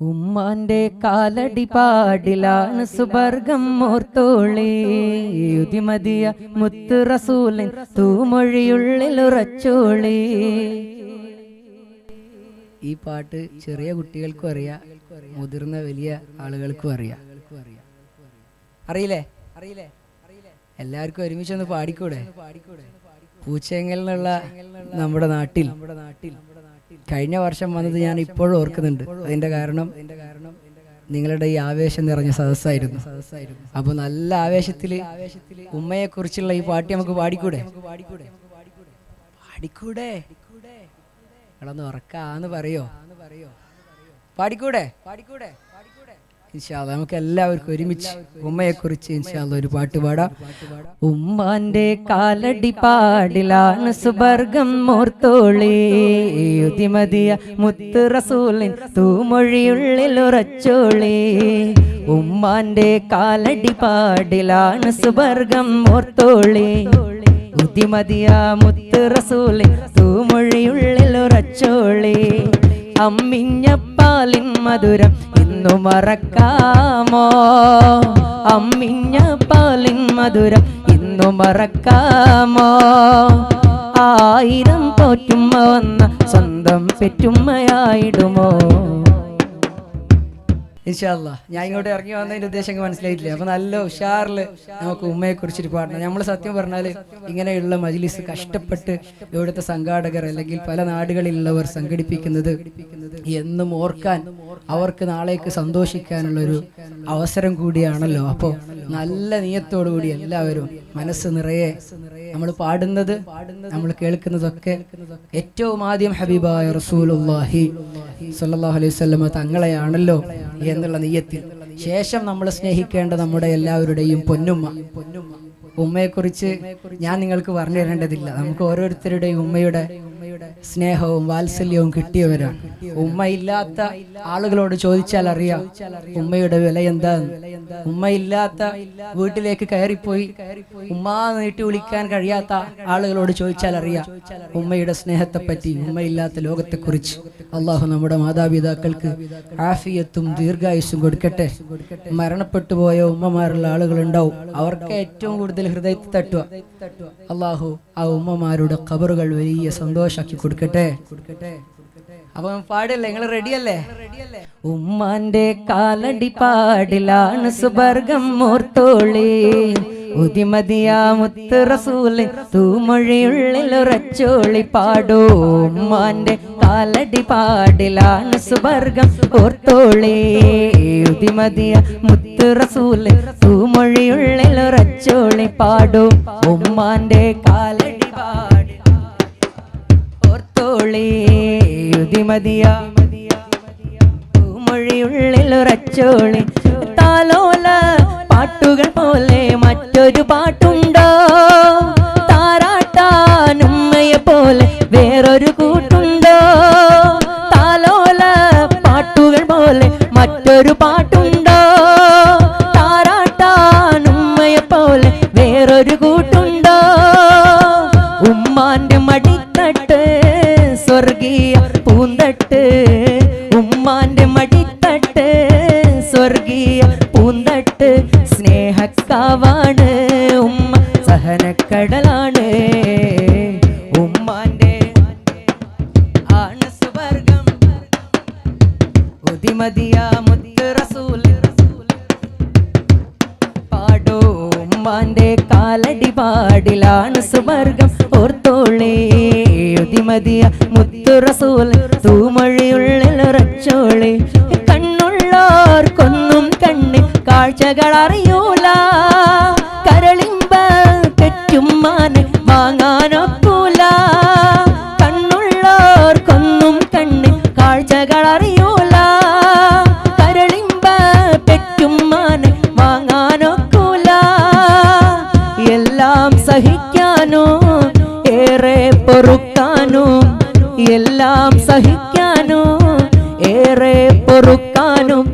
ഉമ്മാന്റെ കാലടി പാടിലാണ് സുബർഗം മോർത്തോളി. യുതിമതിയ മുത്ത് റസൂലിൻ തൂമൊഴിയുള്ളിൽ ഉറച്ചോളി. ഈ പാട്ട് ചെറിയ കുട്ടികൾക്കും അറിയാം മുതിർന്ന വലിയ ആളുകൾക്കും അറിയാം. അറിയില്ലേ? അറിയില്ലേ എല്ലാവർക്കും ഒരുമിച്ച് ഒന്ന് പാടിക്കൂടെ? പൂച്ചെങ്ങൽ നമ്മുടെ നാട്ടിൽ നമ്മുടെ നാട്ടിൽ. കഴിഞ്ഞ വർഷം വന്നത് ഞാൻ ഇപ്പോഴും ഓർക്കുന്നുണ്ട്. അതിന്റെ കാരണം നിങ്ങളുടെ ഈ ആവേശം നിറഞ്ഞ സദസ്സായിരുന്നു. അപ്പൊ നല്ല ആവേശത്തിൽ ഉമ്മയെ കുറിച്ചുള്ള ഈ പാട്ട് നമുക്ക് പാടിക്കൂടെ? പാടിക്കൂടെ? നിങ്ങളൊന്ന് ഉറക്കാന്ന് പറയോ? പാടിക്കൂടെ? പാടിക്കൂടെ? ഇൻഷാല്ല നമുക്ക് എല്ലാവർക്കും ഒരുമിച്ച് ഉമ്മയെ കുറിച്ച് ഇൻഷാല്ല ഒരു പാട്ട് പാടാം. ഉമ്മാന്റെ കാലടി പാടിലാണ് സുബർഗം മോർത്തോളി. യുതിമതിയ മുത്ത് റസൂലിൻ തൂമൊഴിയുള്ളിൽ ഉറച്ചോളി. ഉമ്മാന്റെ കാലടി പാടിലാണ് സുബർഗം മോർത്തോളി. ബുദ്ധിമതിയ മുത്ത് റസൂലിൻ തൂമൊഴിയുള്ളിൽ ഉറച്ചോളി. അമ്മിഞ്ഞപ്പാലിൻ മധുരം ഇന്നു മറക്കാമോ? അമ്മിഞ്ഞ പാലിൻ മധുരം ഇന്നു മറക്കാമോ? ആയിരം പോറ്റുമ്മ വന്ന സ്വന്തം പെറ്റുമ്മയായിടുമോ? ഇൻഷാല്ല ഞാൻ ഇങ്ങോട്ട് ഇറങ്ങി വന്നതിന്റെ ഉദ്ദേശം മനസ്സിലായിട്ടില്ല. അപ്പൊ നല്ല ഉഷാറിൽ നമുക്ക് ഉമ്മയെ കുറിച്ചിട്ട് പാടണം. നമ്മൾ സത്യം പറഞ്ഞാൽ ഇങ്ങനെയുള്ള മജ്ലിസ് കഷ്ടപ്പെട്ട് ഇവിടുത്തെ സംഘാടകർ അല്ലെങ്കിൽ പല നാടുകളിലുള്ളവർ സംഘടിപ്പിക്കുന്നത് എന്നും ഓർക്കാൻ അവർക്ക് നാളേക്ക് സന്തോഷിക്കാനുള്ള ഒരു അവസരം കൂടിയാണല്ലോ. അപ്പോൾ നല്ല നീയത്തോടു കൂടി എല്ലാവരും മനസ്സ് നിറയെ നമ്മൾ പാടുന്നത് നമ്മൾ കേൾക്കുന്നതൊക്കെ ഏറ്റവും ആദ്യം ഹബീബായ റസൂലുള്ളാഹി സ്വല്ലല്ലാഹു അലൈഹി വസല്ലം തങ്ങളെയാണല്ലോ എന്നുള്ള നെയ്യത്തിൽ. ശേഷം നമ്മൾ സ്നേഹിക്കേണ്ട നമ്മുടെ എല്ലാവരുടെയും പൊന്നുമ്മ. ഉമ്മയെക്കുറിച്ച് ഞാൻ നിങ്ങൾക്ക് പറഞ്ഞു തരേണ്ടതില്ല. നമുക്ക് ഓരോരുത്തരുടെയും ഉമ്മയുടെ സ്നേഹവും വാത്സല്യവും കിട്ടിയവരാണ് ഉമ്മയില്ലാത്ത ആളുകളോട് ചോദിച്ചാൽ അറിയാം ഉമ്മയുടെ വില എന്താണ് ഉമ്മയില്ലാത്ത വീട്ടിലേക്ക് കയറിപ്പോയി ഉമ്മ നീട്ടി വിളിക്കാൻ കഴിയാത്ത ആളുകളോട് ചോദിച്ചാൽ അറിയാം ഉമ്മയുടെ സ്നേഹത്തെ പറ്റി ഉമ്മയില്ലാത്ത ലോകത്തെക്കുറിച്ച്. അള്ളാഹു നമ്മുടെ മാതാപിതാക്കൾക്ക് ആഫിയത്തും ദീർഘായുസ്സും കൊടുക്കട്ടെ. മരണപ്പെട്ടു പോയ ഉമ്മമാരുള്ള ആളുകളുണ്ടാവും. അവർക്ക് ഏറ്റവും കൂടുതൽ ഹൃദയത്തിൽ തട്ടുക. അള്ളാഹു ആ ഉമ്മമാരുടെ ഖബറുകൾ വലിയ സന്തോഷാക്കി കൊടുക്കട്ടെ കൊടുക്കട്ടെ? അപ്പൊ പാടില്ല? നിങ്ങൾ റെഡിയല്ലേ? ഉമ്മാന്റെ കാലടി പാടിലാണ് സുബർഗം മൂർത്തോളി. ഉതിമതിയാ മുത്ത് റസൂൽ തൂമൊഴിയുള്ളിൽ ഉറച്ചോളി പാടൂ. ഉമ്മാന്റെ കാലടി പാടിലാണ് സുബർഗം ഓർത്തോളി ഉതിമതിയ മുത്ത് റസൂൽ തൂമൊഴിയുള്ളിൽ ഉറച്ചോളി പാടൂ. ഉമ്മാന്റെ കാലടി പാടി ഓർത്തോളി യുതിമതിയ മൊഴിയുള്ളിൽ ഉറച്ചോളി. താലോല പാട്ടുകൾ പോലെ മറ്റൊരു പാട്ടുണ്ടോ? താരാട്ടാനുമ്മയെ പോലെ വേറൊരു കൂട്ടുണ്ടോ? താലോല പാട്ടുകൾ പോലെ മറ്റൊരു പാട്ടുണ്ടോ ഉമ്മാന്റെ ആണ് സുവർഗം. ഉതിമതിയ മുത്ത് റസൂൽ. പാടോ ഉമ്മാന്റെ കാലടി പാടിലാണ് സുവർഗം. ഓർത്തോളേ യുതിമതിയ മുത്തു റസൂൽ. തൂമൊഴിയുള്ളിൽ ഉറച്ചോളെ കണ്ണുള്ളോർക്കൊന്നും കണ്ണ് കാഴ്ചകൾ അറിയൂല പൊറുക്കാനും എല്ലാം സഹിക്കാനോ ഏറെ പൊറുക്കാനും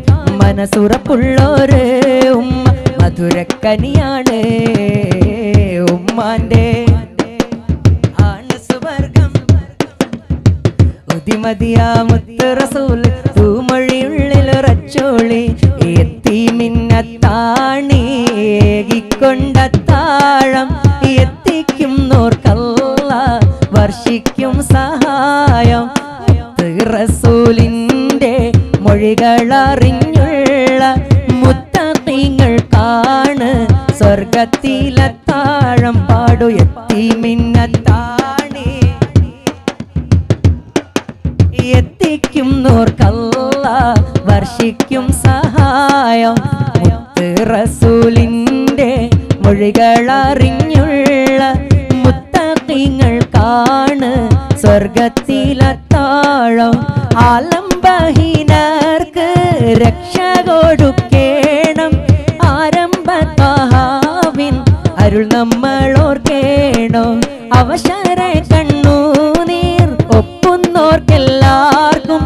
മനസ്സുറപ്പുള്ളോരേ ഉമ്മ മധുരക്കനിയാണ് ഉമ്മാന്റെ മതിയാ മുത്ത് റസൂൽ തൂമൊഴിയുള്ളിലൊറച്ചോളി എത്തി മിന്നത്താണി ഏകിക്കൊണ്ട താഴം എത്തിക്കും നോർക്കല്ല സ്പർശിക്കും സഹായം. റസൂലിന്റെ മൊഴികളറിഞ്ഞുള്ള മുത്തീങ്ങൾക്കാണ് സ്വർഗത്തിലത്താഴം പാടുയത്തി മിന്നത്താണി. എത്തിക്കും നോർക്കല്ല അരുൾ നമ്മൾ ഓർക്കേണോ. അവശര കണ്ണൂനീർ ഒപ്പുന്നോർക്കെല്ലാവർക്കും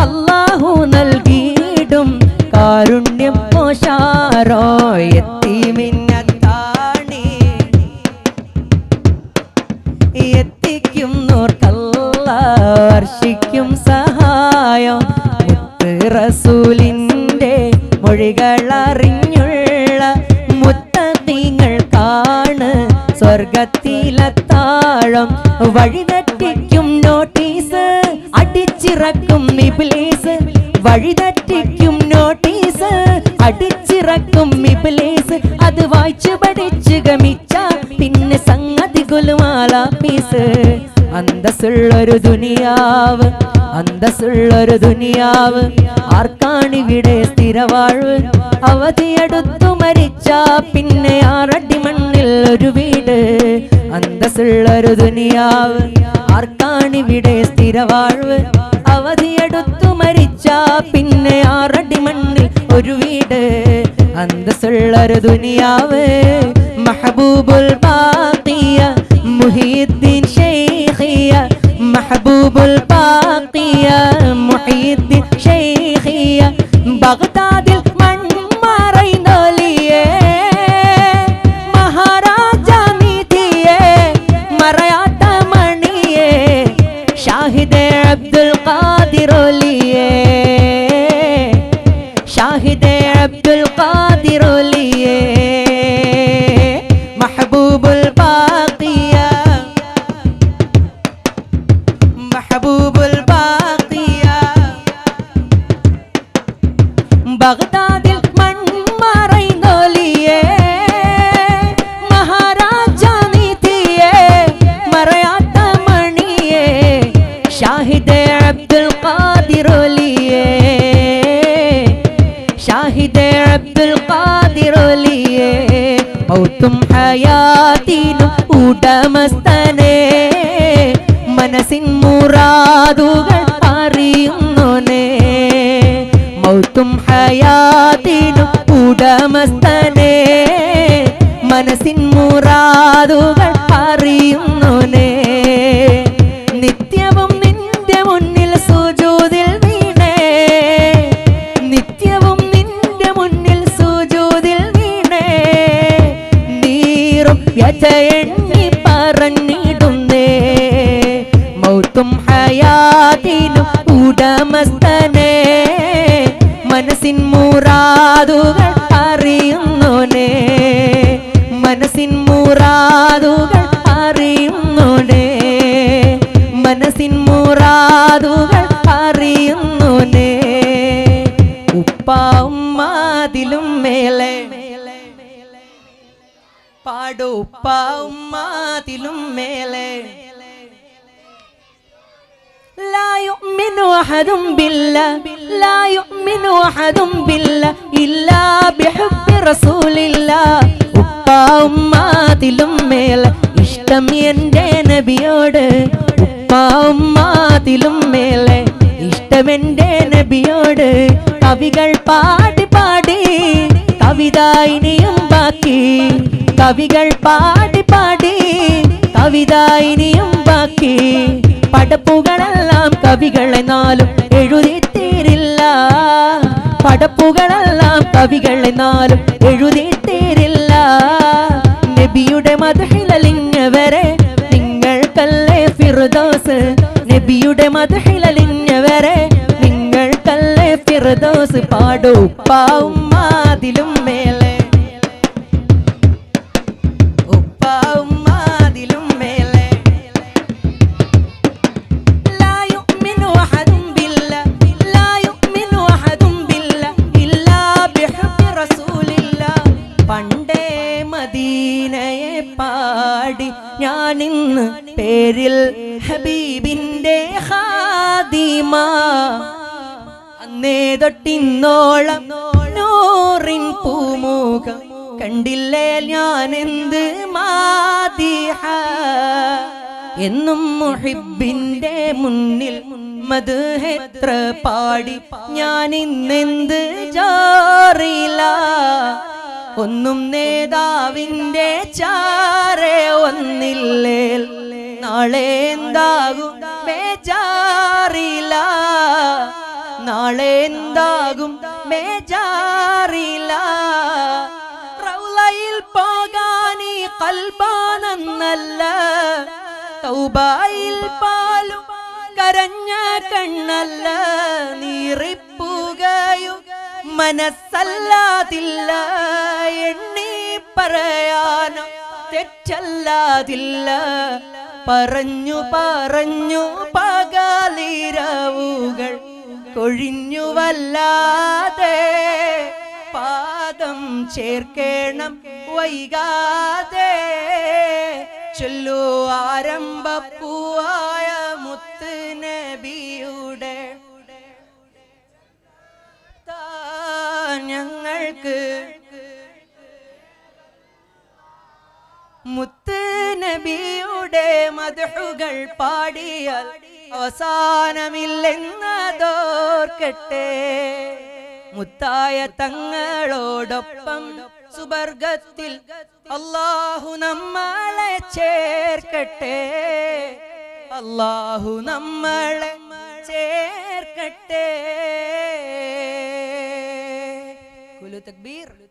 അല്ലാഹു നൽകിയിടും. കാരുണ്യം പോഷാരോ എത്തി മിന്നത്താണി. എത്തിക്കും നോർക്കല്ല വർഷിക്കും സഹായം. റസൂലിന്റെ മൊഴികളറിഞ്ഞുള്ള സ്വർഗത്തിലെത്താഴം വഴിതെറ്റിക്കും നോട്ടീസ് അടിച്ചിറക്കും ഇബ്ലീസ്. വഴിതെറ്റിക്കും നോട്ടീസ് അടിച്ചിറക്കും ഇബ്ലീസ്. അത് വായിച്ചു പഠിച്ചു ഗമിച്ച പിന്നെ സംഗതി ഗുലുമാല പീസ് അന്തസ്സുള്ളൊരു ദുനിയാവ് അന്തസ്സുള്ളൊരു ദുനിയാവ്. ആർക്കാണിവിടെ സ്ഥിരവാഴ്വ്? അവധിയെടുത്തു മരിച്ച പിന്നെ ആറടി മണ്ണിൽ ഒരു വീട്. അന്തസ്സുള്ളൊരു ദുനിയാവ്. ആർക്കാണിവിടെ സ്ഥിരവാഴ്വ്? അവധിയെടുത്തു മരിച്ച പിന്നെ ആറടി മണ്ണിൽ ഒരു വീട്. അന്തസ്സുള്ളൊരു ദുനിയാവ്. മഹബൂബുൽ ബാക്കിയ മുഹീദ്ദീൻ മഹബൂബുൽ ബാക്കിയ മുഹീദ്ദീൻ ഷെയ്ഖിയ ബഗ്ദാദിൽ മൺമറൈനൊലിയേ ബഗ്ദാദിൽ മൺമറൈനൊലിയേ മഹാരാജ മനസ്സിൻ മുറാദുകൾ മൗത്തും ഹയാത്തിനും ഉടമസ്ഥനേ. മനസ്സിൻ മുറാതുകൾ അറിയുന്നോനേ. മനസ്സിൻ മുറാദുകൾ അറിയുന്നോനേ ഉപ്പ ഉമ്മാതിലും മേലെ പാടു ഉപ്പ ഉമ്മാതിലും മേലെ لا يؤمن أحد بالله لا يؤمن أحد بالله إلا بحب رسول الله ഉപ്പ ഉമ്മാതിലും മേൽ ഇഷ്ടം എൻ്റെ നബിയോട് ഉപ്പ ഉമ്മാതിലും മേലെ ഇഷ്ടമെന്റെ നബിയോട് കവികൾ പാടി പാടി കവിത ഇനിയും ബാക്കി. കവികൾ പാടി പാടി കവിത ഇനിയും ബാക്കി. പടപ്പുകളെല്ലാം കവികളെന്നാലും എഴുതിത്തീരില്ല. പടപ്പുകളെല്ലാം കവികളെന്നാലും എഴുതിത്തീരില്ല. നബിയുടെ മതഹിലലിഞ്ഞവരെ ഫിർദോസ് നബിയുടെ മതഹിലലിഞ്ഞവരെ നിങ്ങൾക്കല്ലേ പിറദോസ് പാടൂ. പാവും മാതിലും മേലെ തൊട്ടിന്നോളം നോറിൻ പൂമുഖം കണ്ടില്ലേ എന്ത് മാതിഹ? എന്നും മുഹിബിന്റെ മുന്നിൽ മധുഹെത്ര പാടി? ഞാൻ ഇന്നെന്ത് ജാറില? ഒന്നും നേതാവിന്റെ ചാരെ ഒന്നില്ലേ നാളെ എന്താകും? നാളെ എന്താകും ബേജാറില റൗലയിൽ പോകാനി കൽബാനെന്നല്ല തൗബായിൽ പാലും കരഞ്ഞ കണ്ണല്ല. നീറിപ്പുകയും മനസ്സല്ലാതില്ല. എണ്ണി പറയാനോ തെറ്റല്ലാതില്ല. പറഞ്ഞു പറഞ്ഞു പകലിരവുകൾ കൊഴിഞ്ഞുവല്ലാതെ പാദം ചേർക്കേണം വൈകാതെ. ചൊല്ലു ആരംഭപ്പൂവായ മുത്ത് നബിയുടെ. ഞങ്ങൾക്ക് മുത്ത് നബിയുടെ മധുകൾ പാടിയാൽ അവസാനമില്ലെന്നതോർക്കട്ടെ. മുത്തായ തങ്ങളോടൊപ്പം സുബർഗത്തിൽ അല്ലാഹു നമ്മളെ ചേർക്കട്ടെ. അല്ലാഹു നമ്മളെ ചേർക്കട്ടെ. കുലു തക്ബീർ